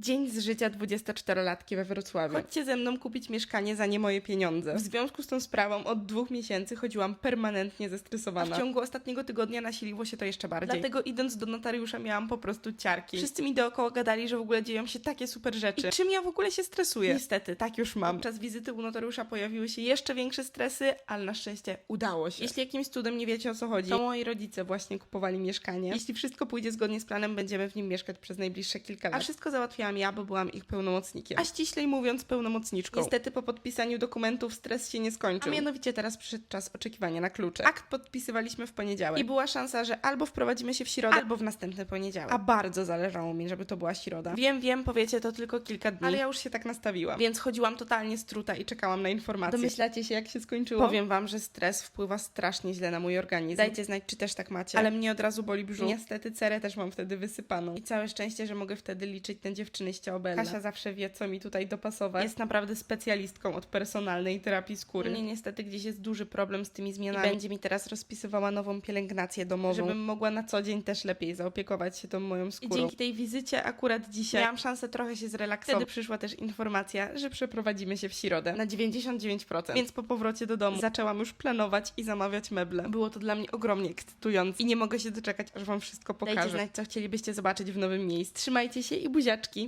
Dzień z życia 24-latki we Wrocławiu. Chodźcie ze mną kupić mieszkanie za nie moje pieniądze. W związku z tą sprawą od dwóch miesięcy chodziłam permanentnie zestresowana. A w ciągu ostatniego tygodnia nasiliło się to jeszcze bardziej. Dlatego idąc do notariusza miałam po prostu ciarki. Wszyscy mi dookoła gadali, że w ogóle dzieją się takie super rzeczy. I czym ja w ogóle się stresuję? Niestety, tak już mam. Podczas wizyty u notariusza pojawiły się jeszcze większe stresy, ale na szczęście udało się. Jeśli jakimś cudem nie wiecie o co chodzi, to moi rodzice właśnie kupowali mieszkanie. Jeśli wszystko pójdzie zgodnie z planem, będziemy w nim mieszkać przez najbliższe kilka lat. A wszystko załatwiłam ja, bo byłam ich pełnomocnikiem. A ściślej mówiąc, pełnomocniczką. Niestety po podpisaniu dokumentów stres się nie skończył. A mianowicie teraz przyszedł czas oczekiwania na klucze. Akt podpisywaliśmy w poniedziałek. I była szansa, że albo wprowadzimy się w środę, albo w następny poniedziałek. A bardzo zależało mi, żeby to była środa. Wiem, wiem, powiecie, to tylko kilka dni. Ale ja już się tak nastawiłam. Więc chodziłam totalnie struta i czekałam na informacje. Domyślacie się, jak się skończyło? Powiem wam, że stres wpływa strasznie źle na mój organizm. Dajcie znać, czy też tak macie. Ale mnie od razu boli brzuch. Niestety cerę też mam wtedy wysypaną. I całe szczęście, że mogę wtedy liczyć na dziewczyny Kasia zawsze wie, co mi tutaj dopasować. Jest naprawdę specjalistką od personalnej terapii skóry. Nie, niestety gdzieś jest duży problem z tymi zmianami. I będzie mi teraz rozpisywała nową pielęgnację domową, żebym mogła na co dzień też lepiej zaopiekować się tą moją skórą. I dzięki tej wizycie akurat dzisiaj miałam szansę trochę się zrelaksować. Wtedy przyszła też informacja, że przeprowadzimy się w środę na 99%. Więc po powrocie do domu zaczęłam już planować i zamawiać meble. Było to dla mnie ogromnie ekscytujące i nie mogę się doczekać, aż wam wszystko pokażę. Dajcie znać, co chcielibyście zobaczyć w nowym miejscu. Trzymajcie się i buziaczki!